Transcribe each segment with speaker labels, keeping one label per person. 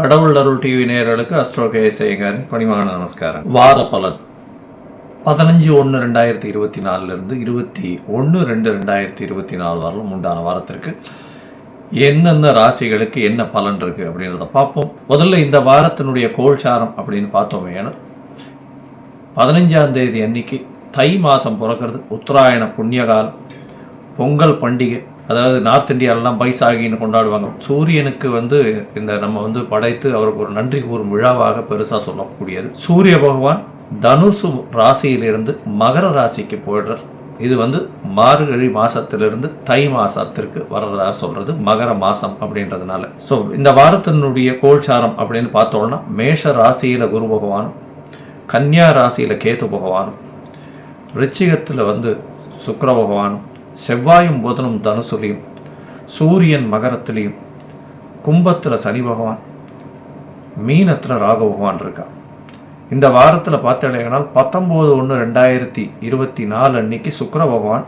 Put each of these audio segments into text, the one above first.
Speaker 1: கடவுள் அருள் டிவி நேயர்களுக்கு அஸ்ட்ரோ கேசேகரின் பணிவான நமஸ்காரம். வார பலன். பதினஞ்சு ஒன்று ரெண்டாயிரத்தி இருபத்தி நாலுலேருந்து இருபத்தி ஒன்று ரெண்டு ரெண்டாயிரத்தி இருபத்தி நாலு வரலும் உண்டான வாரத்திற்கு என்னென்ன ராசிகளுக்கு என்ன பலன் இருக்குது அப்படின்றத பார்ப்போம். முதல்ல இந்த வாரத்தினுடைய கோல்சாரம் அப்படின்னு பார்த்தோமே ஏன்னா பதினஞ்சாம் தேதி அன்னைக்கு தை மாதம் பிறக்கிறது. உத்தராயண புண்ணியகாலம் பொங்கல் பண்டிகை அதாவது நார்த் இந்தியாவிலலாம் பைசாகின்னு கொண்டாடுவாங்க. சூரியனுக்கு வந்து இந்த நம்ம வந்து படைத்து அவருக்கு ஒரு நன்றி கூறும் விழாவாக பெருசாக சொல்லக்கூடியது. சூரிய பகவான் தனுசு ராசியிலிருந்து மகர ராசிக்கு போயிடுறார். இது வந்து மார்கழி மாசத்திலிருந்து தை மாசத்திற்கு வர்றதா சொல்றது மகர மாசம் அப்படின்றதுனால. ஸோ இந்த வாரத்தினுடைய கோல்சாரம் அப்படின்னு பார்த்தோம்னா மேஷ ராசியில குரு பகவானும் கன்னியா ராசியில கேது பகவானும் ரிச்சிகத்தில் வந்து சுக்கர பகவானும் செவ்வாயும் புதனும் தனுசுலையும் சூரியன் மகரத்துலேயும் கும்பத்தில் சனி பகவான் மீனத்தில் ராகு பகவான் இருக்கா. இந்த வாரத்தில் பார்த்தீங்கன்னா பத்தொம்போது ஒன்று ரெண்டாயிரத்தி இருபத்தி நாலு அன்னைக்கு சுக்கர பகவான்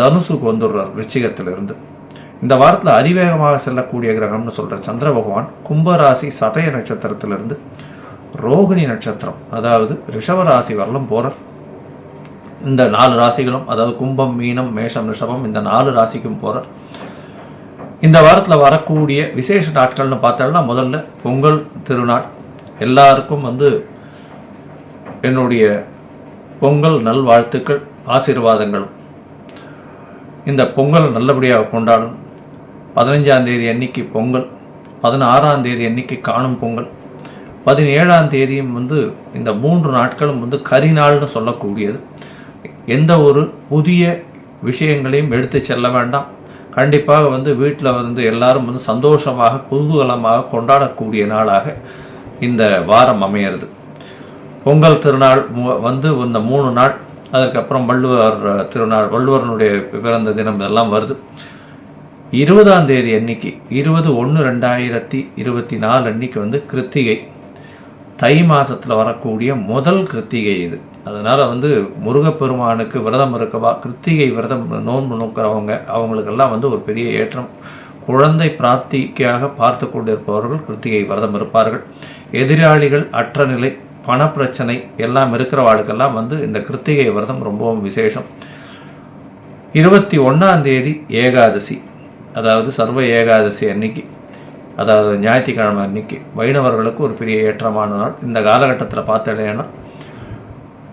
Speaker 1: தனுசுக்கு வந்துடுறார் விருச்சிகத்திலிருந்து. இந்த வாரத்தில் அதிவேகமாக செல்லக்கூடிய கிரகம்னு சொல்கிற சந்திர பகவான் கும்பராசி சதய நட்சத்திரத்திலிருந்து ரோகிணி நட்சத்திரம் அதாவது ரிஷவராசி வரலும் போகிறார் இந்த நாலு ராசிகளும் அதாவது கும்பம் மீனம் மேஷம் ரிஷபம் இந்த நாலு ராசிக்கும் போகிறார் இந்த வாரத்தில் வரக்கூடிய விசேஷ நாட்கள்னு பார்த்தோம்னா முதல்ல பொங்கல் திருநாள். எல்லாருக்கும் வந்து என்னுடைய பொங்கல் நல்வாழ்த்துக்கள் ஆசீர்வாதங்களும் இந்த பொங்கல் நல்லபடியாக கொண்டாடும். பதினஞ்சாம் தேதி அன்னைக்கு பொங்கல் பதினாறாம் தேதி அன்னைக்கு காணும் பொங்கல். பதினேழாம் தேதியும் வந்து இந்த மூன்று நாட்களும் வந்து கரிநாள்னு சொல்லக்கூடியது. எந்த ஒரு புதிய விஷயங்களையும் எடுத்து செல்ல வேண்டாம். கண்டிப்பாக வந்து வீட்டில் வந்து எல்லாரும் வந்து சந்தோஷமாக குதூகலமாக கொண்டாடக்கூடிய நாளாக இந்த வாரம் அமையிறது. பொங்கல் திருநாள் மு- வந்து இந்த மூணு நாள் அதுக்கப்புறம் வள்ளுவர் திருநாள் வள்ளுவரனுடைய பிறந்த தினம் இதெல்லாம் வருது. இருபதாம் தேதி அன்னைக்கு இருபது ஒன்று ரெண்டாயிரத்தி இருபத்தி நாலு அன்னைக்கு வந்து கிருத்திகை. தை மாதத்தில் வரக்கூடிய முதல் கிருத்திகை இது. அதனால் வந்து முருகப்பெருமானுக்கு விரதம் இருக்கவா கிருத்திகை விரதம் நோன்பு நோக்கிறவங்க அவங்களுக்கெல்லாம் வந்து ஒரு பெரிய ஏற்றம். குழந்தை பிராப்திக்காக பார்த்து கொண்டிருப்பவர்கள் கிருத்திகை விரதம் இருப்பார்கள். எதிராளிகள் அற்ற நிலை பணப்பிரச்சனை எல்லாம் இருக்கிறவாளுக்கெல்லாம் வந்து இந்த கிருத்திகை விரதம் ரொம்பவும் விசேஷம். இருபத்தி ஒன்றாம் தேதி ஏகாதசி அதாவது சர்வ ஏகாதசி அன்னைக்கு அதாவது ஞாயிற்றுக்கிழமை அன்னைக்கு வைணவர்களுக்கு ஒரு பெரிய ஏற்றமான நாள். இந்த காலகட்டத்தில் பார்த்தேன்னா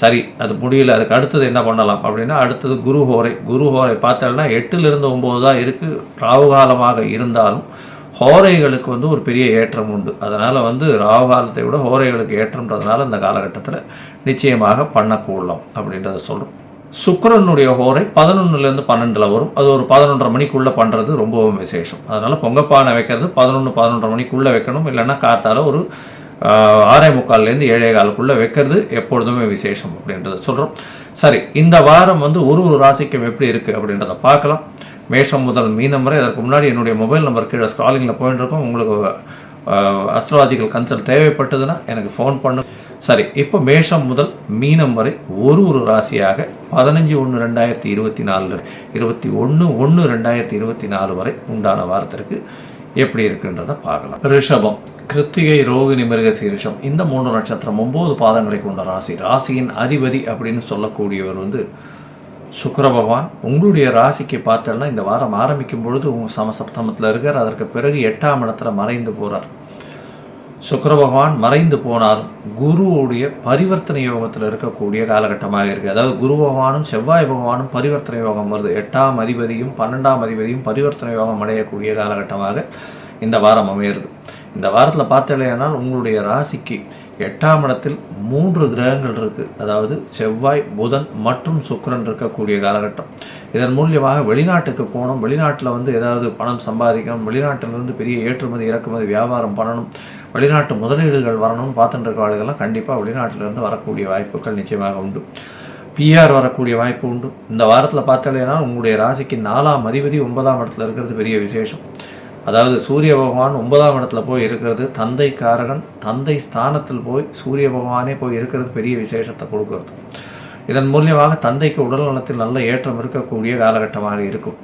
Speaker 1: சரி அது முடியல அதுக்கு அடுத்தது என்ன பண்ணலாம் அப்படின்னா அடுத்தது குரு ஹோரை. குரு ஹோரை பார்த்தோம்னா எட்டுலேருந்து ஒம்பது தான் இருக்குது ராவு காலமாக இருந்தாலும் ஹோரைகளுக்கு வந்து ஒரு பெரிய ஏற்றம் உண்டு. அதனால் வந்து ராவு காலத்தை விட ஹோரைகளுக்கு ஏற்றம்ன்றதுனால இந்த காலகட்டத்தில் நிச்சயமாக பண்ணக்கூடலாம் அப்படின்றத சொல்கிறோம் சுக்கரனுடைய ஹோரை பதினொன்றுலேருந்து பன்னெண்டில் வரும். அது ஒரு பதினொன்றரை மணிக்குள்ளே பண்ணுறது ரொம்பவும் விசேஷம். அதனால் பொங்கப்பானை வைக்கிறது பதினொன்று பதினொன்றரை மணிக்குள்ளே வைக்கணும். இல்லைன்னா காத்தால் ஒரு ஆறே முக்கால்லேருந்து ஏழே காலுக்குள்ளே வைக்கிறது எப்பொழுதுமே விசேஷம் அப்படின்றத சொல்கிறோம் சரி இந்த வாரம் வந்து ஒரு ஒரு ராசிக்கும் எப்படி இருக்குது அப்படின்றத பார்க்கலாம். மேஷம் முதல் மீனம் வரை அதற்கு முன்னாடி என்னுடைய மொபைல் நம்பர் கீழே ஸ்க்ராலிங்கில் போயின்னு இருக்கும். உங்களுக்கு அஸ்ட்ராலஜிக்கல் கன்சல்ட் தேவைப்பட்டதுன்னா எனக்கு ஃபோன் பண்ணு. சரி இப்போ மேஷம் முதல் மீனம் வரை ஒரு ஒரு ராசியாக பதினஞ்சு ஒன்று ரெண்டாயிரத்தி இருபத்தி நாலு இருபத்தி ஒன்று ஒன்று ரெண்டாயிரத்தி இருபத்தி நாலு வரை உண்டான வாரத்திற்கு எப்படி இருக்குன்றதை பார்க்கலாம். ரிஷபம் கிருத்திகை ரோகிணி மிருக சீரிஷம் இந்த மூன்று நட்சத்திரம் ஒம்பது பாதங்களை கொண்ட ராசி. ராசியின் அதிபதி அப்படின்னு சொல்லக்கூடியவர் வந்து சுக்கர பகவான். உங்களுடைய ராசிக்கு பார்த்தோன்னா இந்த வாரம் ஆரம்பிக்கும் பொழுது உங்கள் சமசப்தமத்தில் இருக்கார். அதற்கு பிறகு எட்டாம் இடத்துல மறைந்து போகிறார் சுக்கர பகவான் மறைந்து போனாலும் குருவுடைய பரிவர்த்தனை யோகத்தில் இருக்கக்கூடிய காலகட்டமாக இருக்குது அதாவது குரு பகவானும் செவ்வாய் பகவானும் பரிவர்த்தனை யோகம் வருது. எட்டாம் அதிபதியும் பன்னெண்டாம் அதிபதியும் பரிவர்த்தனை யோகம் அடையக்கூடிய காலகட்டமாக இந்த வாரம் அமையிறது. இந்த வாரத்தில் பார்த்தலையானால் உங்களுடைய ராசிக்கு எட்டாம் இடத்தில் மூன்று கிரகங்கள் இருக்குது அதாவது செவ்வாய் புதன் மற்றும் சுக்கரன் இருக்கக்கூடிய காலகட்டம். இதன் மூலியமாக வெளிநாட்டுக்கு போகணும். வெளிநாட்டில் வந்து ஏதாவது பணம் சம்பாதிக்கணும். வெளிநாட்டிலிருந்து பெரிய ஏற்றுமதி இறக்குமதி வியாபாரம் பண்ணணும். வெளிநாட்டு முதலீடுகள் வரணும்னு பார்த்துட்டு இருக்க ஆளுகள்லாம் கண்டிப்பாக வெளிநாட்டிலிருந்து வரக்கூடிய வாய்ப்புகள் நிச்சயமாக உண்டு. பிஆர் வரக்கூடிய வாய்ப்பு உண்டு. இந்த வாரத்தில் பார்த்தாலேனா உங்களுடைய ராசிக்கு நாலாம் அதிபதி ஒன்பதாம் இடத்துல இருக்கிறது பெரிய விசேஷம். அதாவது சூரிய பகவான் ஒன்பதாம் இடத்துல போய் இருக்கிறது தந்தை காரகன் தந்தை ஸ்தானத்தில் போய் சூரிய பகவானே போய் இருக்கிறது பெரிய விசேஷத்தை கொடுக்கறது. இதன் மூலியமாக தந்தைக்கு உடல் நலத்தில் நல்ல ஏற்றம் இருக்கக்கூடிய காலகட்டமாக இருக்கும்.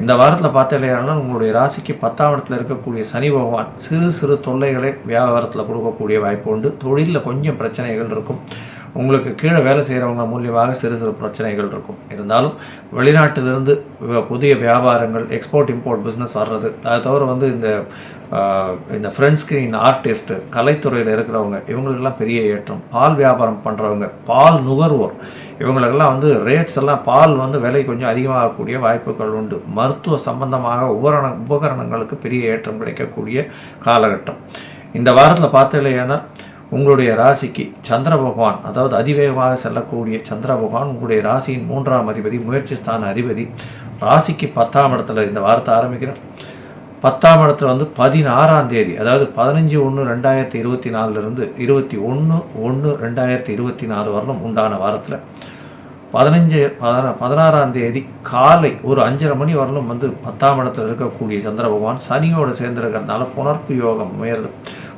Speaker 1: இந்த வாரத்தில் பார்த்தாலேயானால் உங்களுடைய ராசிக்கு பத்தாம் இடத்துல இருக்கக்கூடிய சனி பகவான் சிறு சிறு தொல்லைகளை வியாபாரத்தில் கொடுக்கக்கூடிய வாய்ப்பு உண்டு. தொழிலில் கொஞ்சம் பிரச்சனைகள் இருக்கும். உங்களுக்கு கீழே வேலை செய்கிறவங்க மூலியமாக சிறு சிறு பிரச்சனைகள் இருக்கும். இருந்தாலும் வெளிநாட்டிலிருந்து புதிய வியாபாரங்கள் எக்ஸ்போர்ட் இம்போர்ட் பிஸ்னஸ் வர்றது அதை தவிர வந்து இந்த இந்த ஃப்ரண்ட் ஸ்க்ரீன் ஆர்டிஸ்ட்டு கலைத்துறையில் இருக்கிறவங்க இவங்களுக்கெல்லாம் பெரிய ஏற்றம். பால் வியாபாரம் பண்ணுறவங்க பால் நுகர்வோர் இவங்களுக்கெல்லாம் வந்து ரேட்ஸ் எல்லாம் பால் வந்து விலை கொஞ்சம் அதிகமாகக்கூடிய வாய்ப்புகள் உண்டு. மருத்துவ சம்பந்தமாக உபகரண உபகரணங்களுக்கு பெரிய ஏற்றம் கிடைக்கக்கூடிய காலகட்டம். இந்த வாரத்தில் பார்த்தீங்கன்னா உங்களுடைய ராசிக்கு சந்திர பகவான் அதாவது அதிவேகமாக செல்லக்கூடிய சந்திர பகவான் உங்களுடைய ராசியின் மூன்றாம் அதிபதி முயற்சி ஸ்தான அதிபதி ராசிக்கு பத்தாம் இடத்துல இந்த வாரத்தை ஆரம்பிக்கிறார். பத்தாம் இடத்துல வந்து பதினாறாம் தேதி அதாவது பதினஞ்சு ஒன்று ரெண்டாயிரத்தி இருபத்தி நாலுலேருந்து இருபத்தி ஒன்று ஒன்று ரெண்டாயிரத்தி இருபத்தி நாலு வரலும் உண்டான வாரத்தில். பதினஞ்சு பதினா பதினாறாம் தேதி காலை ஒரு அஞ்சரை மணி வரலும் வந்து பத்தாம் இடத்துல இருக்கக்கூடிய சந்திர பகவான் சனியோடு சேர்ந்திருக்கிறதுனால புனர்ப்பு யோகம் உயர்து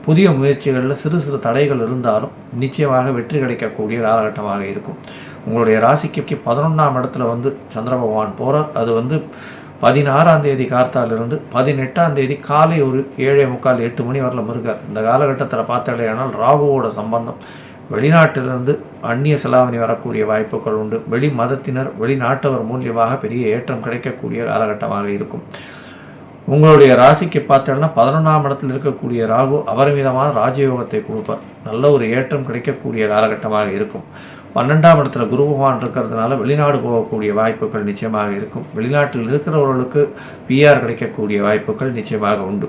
Speaker 1: புதிய முயற்சிகளில் சிறு சிறு தடைகள் இருந்தாலும் நிச்சயமாக வெற்றி கிடைக்கக்கூடிய காலகட்டமாக இருக்கும். உங்களுடைய ராசிக்கு பதினொன்றாம் இடத்துல வந்து சந்திர பகவான் போகிறார் அது வந்து பதினாறாம் தேதி கார்த்தாலிருந்து பதினெட்டாம் தேதி காலை ஒரு ஏழே முக்கால் எட்டு மணி வரல இருக்கார் இந்த காலகட்டத்தில் பார்த்தாலேயானால் ராகுவோட சம்பந்தம். வெளிநாட்டிலிருந்து அந்நிய செலாவணி வரக்கூடிய வாய்ப்புகள் உண்டு. வெளி மதத்தினர் வெளிநாட்டவர் மூலியமாக பெரிய ஏற்றம் கிடைக்கக்கூடிய காலகட்டமாக இருக்கும். உங்களுடைய ராசிக்கு பார்த்தோன்னா பதினொன்றாம் இடத்தில் இருக்கக்கூடிய ராகு அபரிமிதமான ராஜயோகத்தை கொடுப்பார். நல்ல ஒரு ஏற்றம் கிடைக்கக்கூடிய காலகட்டமாக இருக்கும். பன்னெண்டாம் இடத்துல குரு பகவான் இருக்கிறதுனால வெளிநாடு போகக்கூடிய வாய்ப்புகள் நிச்சயமாக இருக்கும். வெளிநாட்டில் இருக்கிறவர்களுக்கு பிஆர் கிடைக்கக்கூடிய வாய்ப்புகள் நிச்சயமாக உண்டு.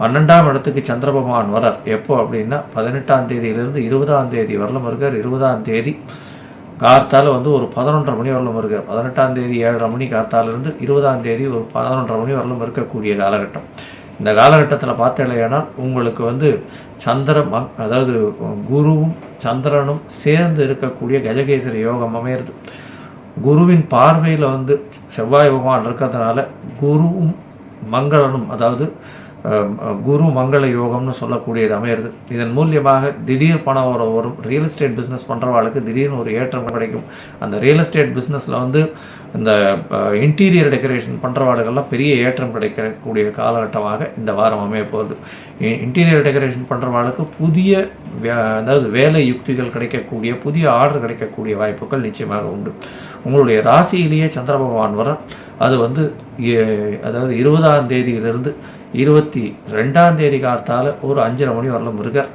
Speaker 1: பன்னெண்டாம் இடத்துக்கு சந்திர பகவான் வரார் எப்போ அப்படின்னா பதினெட்டாம் தேதியிலிருந்து இருபதாம் தேதி வரலும் இருக்கார். இருபதாம் தேதி கார்த்தால வந்து ஒரு பதினொன்றரை மணி வரலும் இருக்க. பதினெட்டாம் தேதி ஏழரை மணி கார்த்தாலேருந்து இருபதாம் தேதி ஒரு பதினொன்றரை மணி வரலும் இருக்கக்கூடிய காலகட்டம். இந்த காலகட்டத்தில் பார்த்தீங்கன்னா உங்களுக்கு வந்து சந்திர மங் அதாவது குருவும் சந்திரனும் சேர்ந்து இருக்கக்கூடிய கஜகேசரி யோகம் அமையிறது. குருவின் பார்வையில் வந்து செவ்வாய் பகவான் இருக்கிறதுனால குருவும் மங்களனும் அதாவது குரு மங்கள யோகம்னு சொல்லக்கூடியது அமையிறது. இதன் மூலியமாக திடீர் பணம் வர வரும். ரியல் எஸ்டேட் பிஸ்னஸ் பண்ணுறவாளுக்கு திடீர்னு ஒரு ஏற்றம் கிடைக்கும். அந்த ரியல் எஸ்டேட் பிஸ்னஸில் வந்து இந்த இன்டீரியர் டெக்கரேஷன் பண்ணுறவாளுக்கெல்லாம் பெரிய ஏற்றம் கிடைக்கக்கூடிய காலகட்டமாக இந்த வாரம் அமைய போகுது. இன்டீரியர் டெக்கரேஷன் பண்ணுறவாளுக்கு புதிய அதாவது வேலை யுக்திகள் கிடைக்கக்கூடிய புதிய ஆர்டர் கிடைக்கக்கூடிய வாய்ப்புகள் நிச்சயமாக உண்டு. உங்களுடைய ராசியிலேயே சந்திர பகவான் வர அது வந்து அதாவது இருபதாம் தேதியிலிருந்து இருபத்தி ரெண்டாம் தேதி காலத்தால் ஒரு அஞ்சரை மணி வரலும் இருக்கார்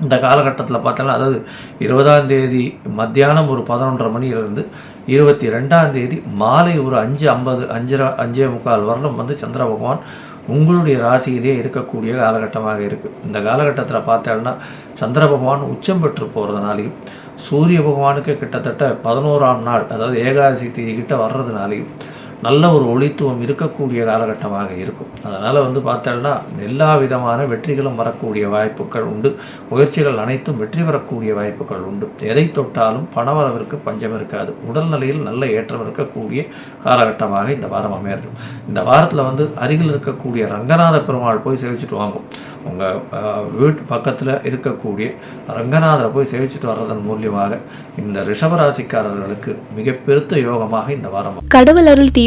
Speaker 1: இந்த காலகட்டத்தில் பார்த்தோன்னா அதாவது இருபதாம் தேதி மத்தியானம் ஒரு பதினொன்றரை மணியிலிருந்து இருபத்தி ரெண்டாம் தேதி மாலை ஒரு அஞ்சு ஐம்பது அஞ்சரை அஞ்சே முக்கால் வரலும் வந்து சந்திர பகவான் உங்களுடைய ராசியிலே இருக்கக்கூடிய காலகட்டமாக இருக்குது இந்த காலகட்டத்தில் பார்த்தோன்னா சந்திர பகவான் உச்சம் பெற்று போகிறதுனாலையும் சூரிய பகவானுக்கு கிட்டத்தட்ட பதினோராம் நாள் அதாவது ஏகாதசி தேதி கிட்ட வர்றதுனாலையும் நல்ல ஒரு ஒளித்துவம் இருக்கக்கூடிய காலகட்டமாக இருக்கும். அதனால் வந்து பார்த்தோம்னா எல்லா விதமான வெற்றிகளும் வரக்கூடிய வாய்ப்புகள் உண்டு. முயற்சிகள் அனைத்தும் வெற்றி பெறக்கூடிய வாய்ப்புகள் உண்டு. எதை தொட்டாலும் பணவரவிற்கு பஞ்சம் இருக்காது. உடல்நிலையில் நல்ல ஏற்றம் இருக்கக்கூடிய காலகட்டமாக இந்த வாரம் அமையிறது இந்த வாரத்தில் வந்து அருகில் இருக்கக்கூடிய ரங்கநாத பெருமாள் போய் சேவிச்சுட்டு வாங்கும் உங்கள் வீட்டு பக்கத்தில் இருக்கக்கூடிய ரங்கநாதரை போய் சேவிச்சுட்டு வர்றதன் மூலியமாக இந்த ரிஷபராசிக்காரர்களுக்கு மிக பெருத்த யோகமாக இந்த வாரம்
Speaker 2: கடவுள் அருள்